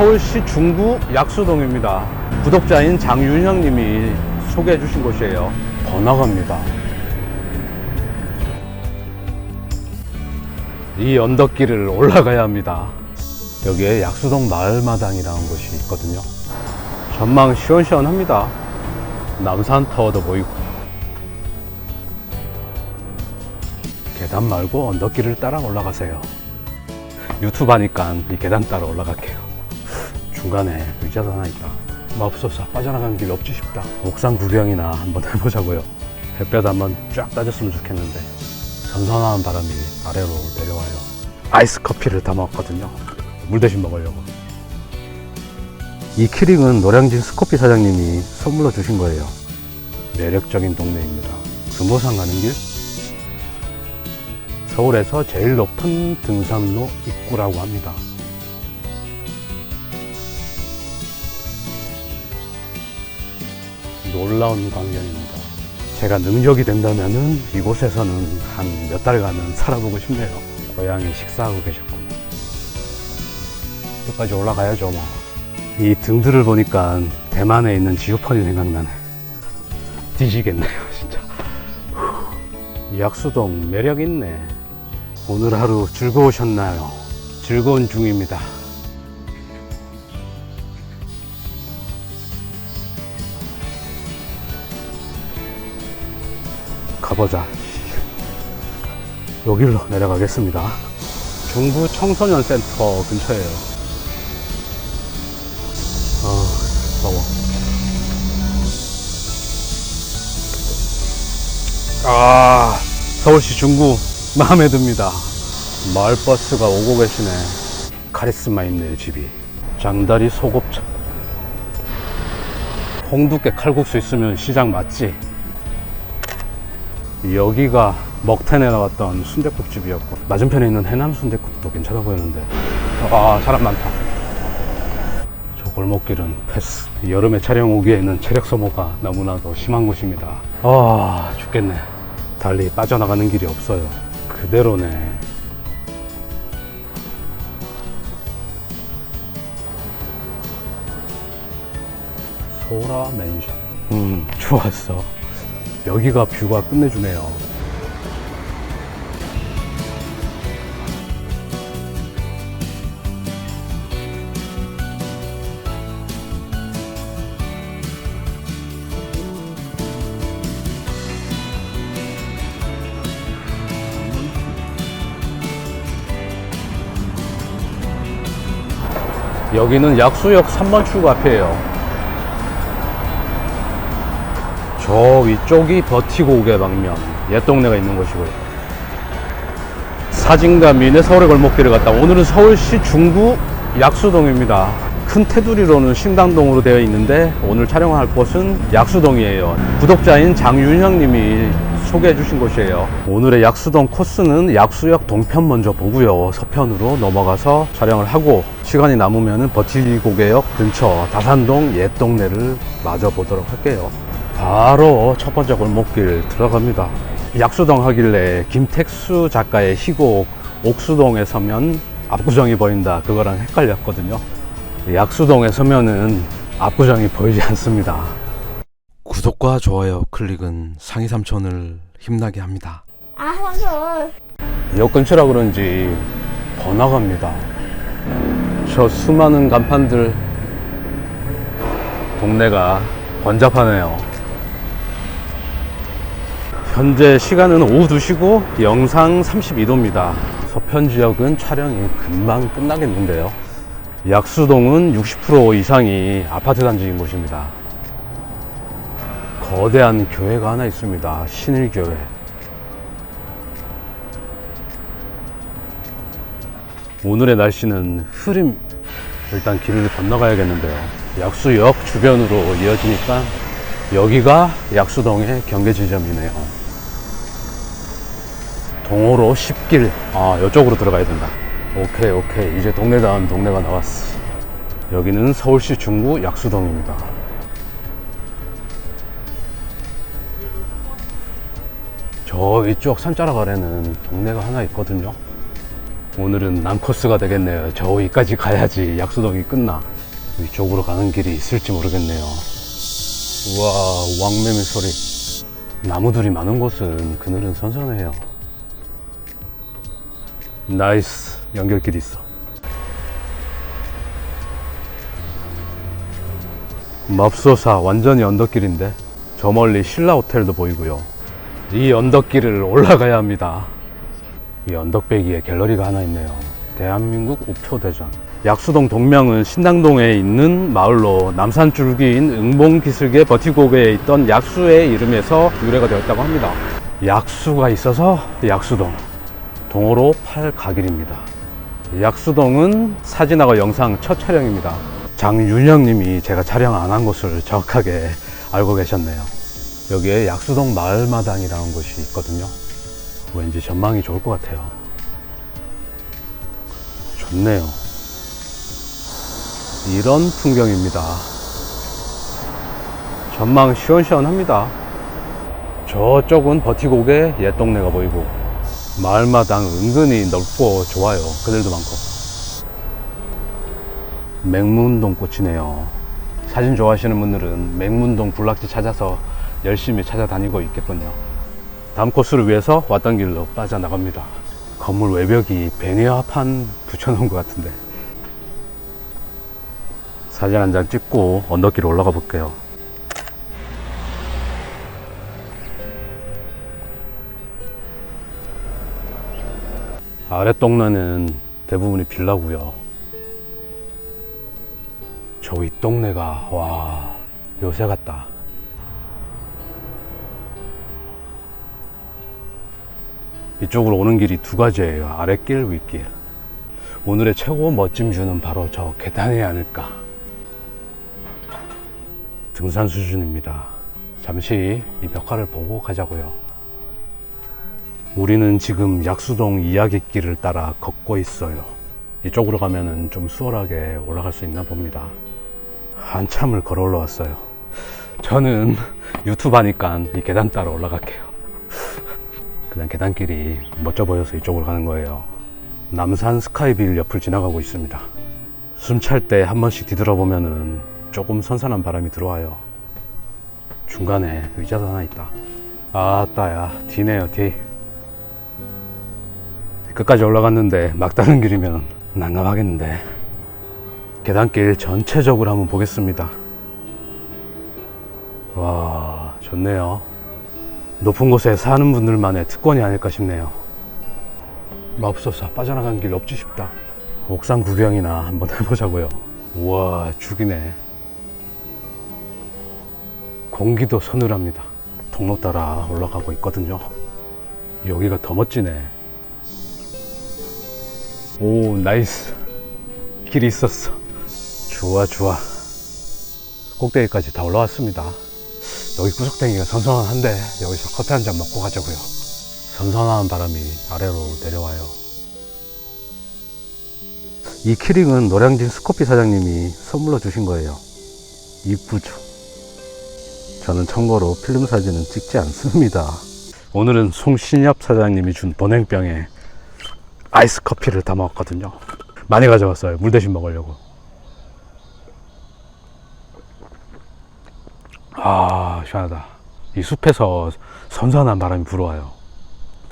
서울시 중구 약수동입니다. 구독자인 장윤형 님이 소개해 주신 곳이에요. 번화가입니다. 이 언덕길을 올라가야 합니다. 여기에 약수동 마을마당이라는 곳이 있거든요. 전망 시원시원합니다. 남산타워도 보이고. 계단 말고 언덕길을 따라 올라가세요. 유튜브 하니까 이 계단 따라 올라갈게요. 중간에 의자가 하나 있다. 맙소사 빠져나가는 길 없지 싶다. 옥상 구경이나 한번 해보자고요. 햇볕 한번 쫙 따졌으면 좋겠는데 선선한 바람이 아래로 내려와요. 아이스 커피를 담아왔거든요. 물 대신 먹으려고. 이 키링은 노량진 스코피 사장님이 선물로 주신 거예요. 매력적인 동네입니다. 금호산 가는 길? 서울에서 제일 높은 등산로 입구라고 합니다. 놀라운 광경입니다. 제가 능력이 된다면은 이곳에서는 한 몇 달간은 살아보고 싶네요. 고양이 식사하고 계셨군요. 끝까지 올라가야죠, 뭐. 이 등들을 보니까 대만에 있는 지오펀이 생각나네. 뒤지겠네요, 진짜. 후, 약수동 매력 있네. 오늘 하루 즐거우셨나요? 즐거운 중입니다. 가보자. 여기로 내려가겠습니다. 중부 청소년 센터 근처에요. 아, 더워. 아, 서울시 중구 마음에 듭니다. 마을버스가 오고 계시네. 카리스마 있네, 집이. 장다리 소곱창. 홍두깨 칼국수 있으면 시장 맞지? 여기가 먹텐에 나왔던 순대국집이었고 맞은편에 있는 해남 순대국도 괜찮아 보이는데. 아 사람 많다. 저 골목길은 패스. 여름에 촬영 오기에는 체력 소모가 너무나도 심한 곳입니다. 아 죽겠네. 달리 빠져나가는 길이 없어요. 그대로네. 소라 맨션. 음 좋았어 여기가 뷰가 끝내주네요. 여기는 약수역 3번 출구 앞이에요. 저 위쪽이 버티고개 방면 옛 동네가 있는 곳이고요. 사진가 미네 서울의 골목길을 갔다. 오늘은 서울시 중구 약수동입니다. 큰 테두리로는 신당동으로 되어 있는데 오늘 촬영할 곳은 약수동이에요. 구독자인 장윤형 님이 소개해 주신 곳이에요. 오늘의 약수동 코스는 약수역 동편 먼저 보고요. 서편으로 넘어가서 촬영을 하고 시간이 남으면 버티고개역 근처 다산동 옛 동네를 마저 보도록 할게요 바로 첫 번째 골목길 들어갑니다. 약수동 하길래 김택수 작가의 희곡 옥수동에 서면 압구정이 보인다 그거랑 헷갈렸거든요. 약수동에 서면은 압구정이 보이지 않습니다. 구독과 좋아요 클릭은 상위 삼촌을 힘나게 합니다. 아, 삼촌. 역 근처라 그런지 번화가입니다. 저 수많은 간판들 동네가 번잡하네요. 현재 시간은 오후 2시고 영상 32도입니다. 서편 지역은 촬영이 금방 끝나겠는데요. 약수동은 60% 이상이 아파트 단지인 곳입니다. 거대한 교회가 하나 있습니다. 신일교회. 오늘의 날씨는 흐림. 일단 길을 건너가야겠는데요. 약수역 주변으로 이어지니까 여기가 약수동의 경계 지점이네요. 동호로 10길. 아, 이쪽으로 들어가야 된다. 오케이, 오케이. 이제 동네다운 동네가 나왔어. 여기는 서울시 중구 약수동입니다. 저 위쪽 산자락 아래는 동네가 하나 있거든요. 오늘은 남코스가 되겠네요. 저 위까지 가야지 약수동이 끝나. 위쪽으로 가는 길이 있을지 모르겠네요. 우와, 왕매미 소리. 나무들이 많은 곳은 그늘은 선선해요. 나이스. 연결길 있어. 맙소사 완전히 언덕길인데 저 멀리 신라 호텔도 보이고요. 이 언덕길을 올라가야 합니다. 이 언덕배기에 갤러리가 하나 있네요. 대한민국 우표대전. 약수동 동명은 신당동에 있는 마을로 남산 줄기인 응봉기슭의 버티고개에 있던 약수의 이름에서 유래가 되었다고 합니다. 약수가 있어서 약수동. 동호로 8가길입니다. 약수동은 사진하고 영상 첫 촬영입니다. 장윤영 님이 제가 촬영 안한 곳을 정확하게 알고 계셨네요. 여기에 약수동 마을마당이라는 곳이 있거든요. 왠지 전망이 좋을 것 같아요. 좋네요. 이런 풍경입니다. 전망 시원시원합니다. 저쪽은 버티고개 옛 동네가 보이고 마을마당 은근히 넓고 좋아요. 그늘도 많고. 맹문동 꽃이네요. 사진 좋아하시는 분들은 맹문동 군락지 찾아서 열심히 찾아다니고 있겠군요. 다음 코스를 위해서 왔던 길로 빠져나갑니다. 건물 외벽이 베니어판 붙여놓은 것 같은데. 사진 한 장 찍고 언덕길 올라가 볼게요. 아래 동네는 대부분이 빌라고요. 저 윗동네가 와 요새 같다. 이쪽으로 오는 길이 두 가지예요. 아랫길, 윗길. 오늘의 최고 멋짐 뷰는 바로 저 계단이 아닐까. 등산 수준입니다. 잠시 이 벽화를 보고 가자고요. 우리는 지금 약수동 이야기길을 따라 걷고 있어요. 이쪽으로 가면은 좀 수월하게 올라갈 수 있나 봅니다. 한참을 걸어 올라왔어요. 저는 유튜브 하니까 이 계단 따라 올라갈게요. 그냥 계단길이 멋져 보여서 이쪽으로 가는 거예요. 남산 스카이빌 옆을 지나가고 있습니다. 숨 찰 때 한 번씩 뒤돌아보면은 조금 선선한 바람이 들어와요. 중간에 의자도 하나 있다. 아따야, 뒤네요, 뒤. 끝까지 올라갔는데 막다른 길이면 난감하겠는데. 계단길 전체적으로 한번 보겠습니다. 와, 좋네요. 높은 곳에 사는 분들만의 특권이 아닐까 싶네요. 맙소사 빠져나간 길 없지 싶다. 옥상 구경이나 한번 해보자고요. 우와 죽이네. 공기도 서늘합니다. 통로 따라 올라가고 있거든요. 여기가 더 멋지네. 오 나이스. 길이 있었어. 좋아 좋아. 꼭대기까지 다 올라왔습니다. 여기 구석탱이가 선선한데 여기서 커피 한 잔 먹고 가자고요. 선선한 바람이 아래로 내려와요. 이 키링은 노량진 스코피 사장님이 선물로 주신 거예요. 이쁘죠? 저는 참고로 필름 사진은 찍지 않습니다. 오늘은 송신엽 사장님이 준 보냉병에 아이스 커피를 담아왔거든요. 많이 가져왔어요. 물 대신 먹으려고. 아, 시원하다. 이 숲에서 선선한 바람이 불어와요.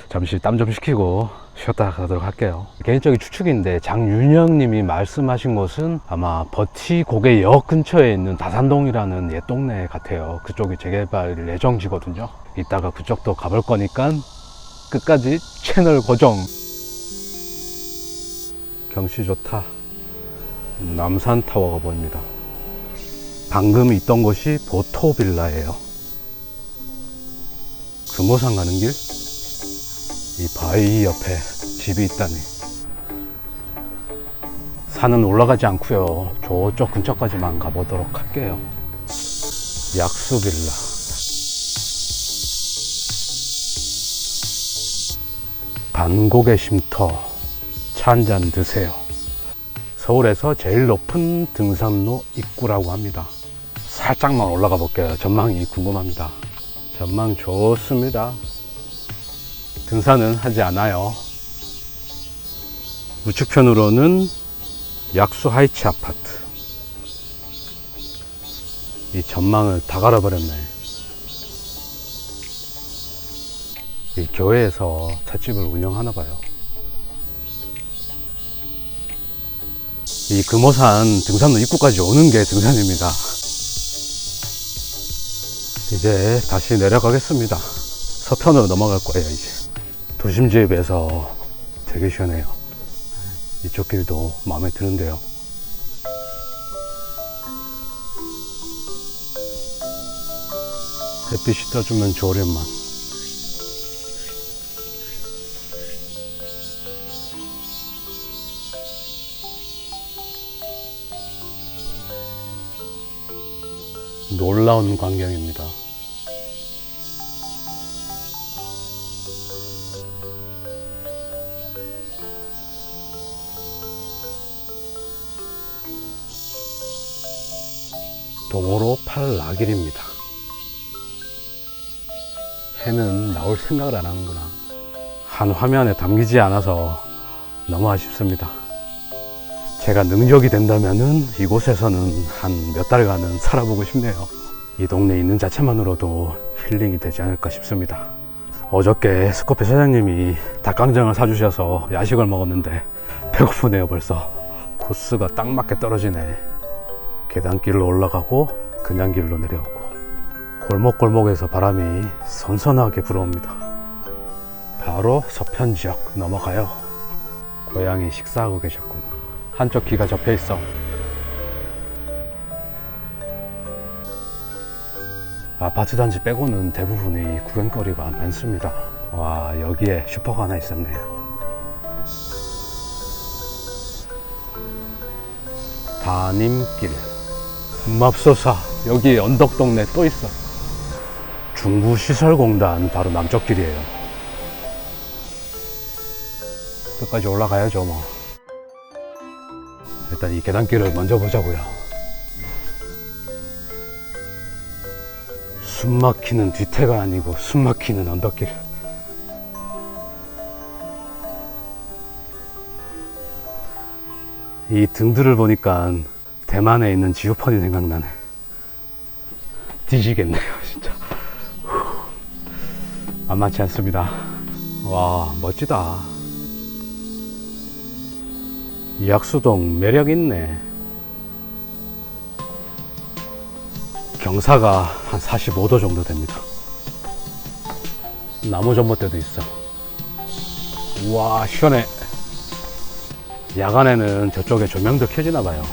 잠시 땀 좀 식히고 쉬었다 가도록 할게요. 개인적인 추측인데 장윤영 님이 말씀하신 곳은 아마 버티고개역 근처에 있는 다산동이라는 옛 동네 같아요. 그쪽이 재개발 예정지거든요. 이따가 그쪽도 가볼 거니까 끝까지 채널 고정. 경치 좋다. 남산 타워가 보입니다. 방금 있던 곳이 보토빌라예요. 금호산 가는 길? 이 바위 옆에 집이 있다니. 산은 올라가지 않고요. 저쪽 근처까지만 가보도록 할게요. 약수빌라. 반고개 쉼터 차 한 잔 드세요. 서울에서 제일 높은 등산로 입구라고 합니다. 살짝만 올라가 볼게요. 전망이 궁금합니다. 전망 좋습니다. 등산은 하지 않아요. 우측편으로는 약수 하이츠 아파트. 이 전망을 다 갈아버렸네. 이 교회에서 찻집을 운영하나 봐요. 이 금호산 등산로 입구까지 오는 게 등산입니다. 이제 다시 내려가겠습니다. 서편으로 넘어갈 거예요, 이제. 도심지에 비해서 되게 시원해요. 이쪽 길도 마음에 드는데요. 햇빛이 떠주면 좋으련만. 놀라운 광경입니다. 동호로 팔락일입니다. 해는 나올 생각을 안 하는구나. 한 화면에 담기지 않아서 너무 아쉽습니다. 제가 능력이 된다면은 이곳에서는 한 몇 달간은 살아보고 싶네요. 이 동네에 있는 자체만으로도 힐링이 되지 않을까 싶습니다. 어저께 스코피 사장님이 닭강정을 사주셔서 야식을 먹었는데 배고프네요 벌써. 코스가 딱 맞게 떨어지네. 계단길로 올라가고 그냥 길로 내려오고 골목골목에서 바람이 선선하게 불어옵니다. 바로 서편 지역 넘어가요. 고양이 식사하고 계셨구나. 한쪽 귀가 접혀 있어. 아파트 단지 빼고는 대부분이 구경거리가 많습니다. 와, 여기에 슈퍼가 하나 있었네요. 담임길. 맙소사, 여기 언덕동네 또 있어. 중부시설공단 바로 남쪽 길이에요. 끝까지 올라가야죠, 뭐. 일단 이 계단길을 먼저 보자고요. 숨 막히는 뒤태가 아니고 숨 막히는 언덕길. 이 등들을 보니까 대만에 있는 지오펀이 생각나네. 뒤지겠네요, 진짜. 후. 만만치 않습니다. 와, 멋지다. 약수동 매력 있네. 경사가 한 45도 정도 됩니다. 나무 전봇대도 있어. 우와, 시원해. 야간에는 저쪽에 조명도 켜지나 봐요.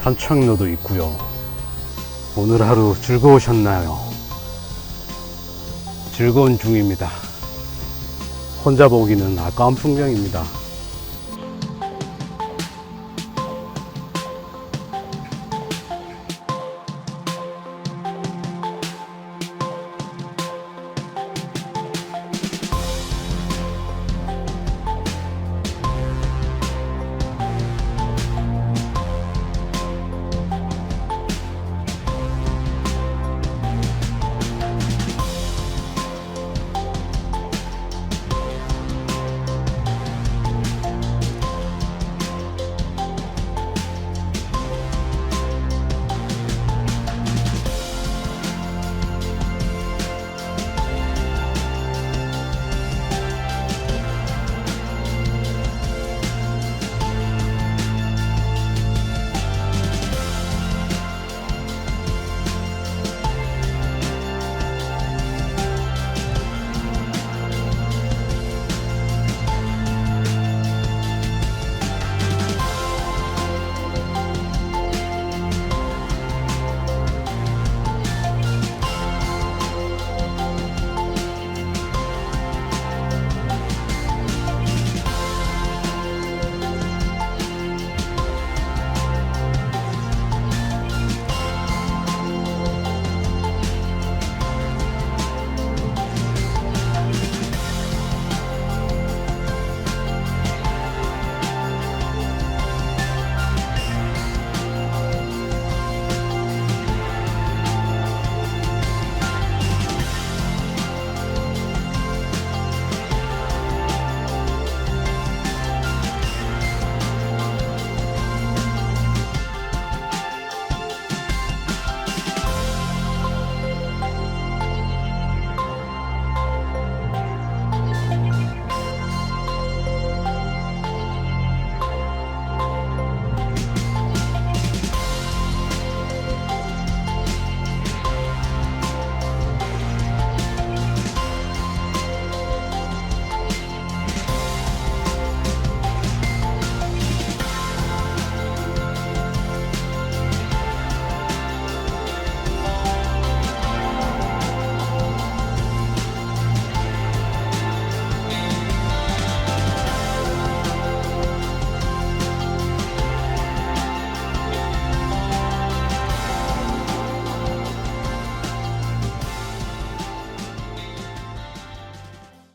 산책로도 있고요. 오늘 하루 즐거우셨나요? 즐거운 중입니다. 혼자 보기는 아까운 풍경입니다.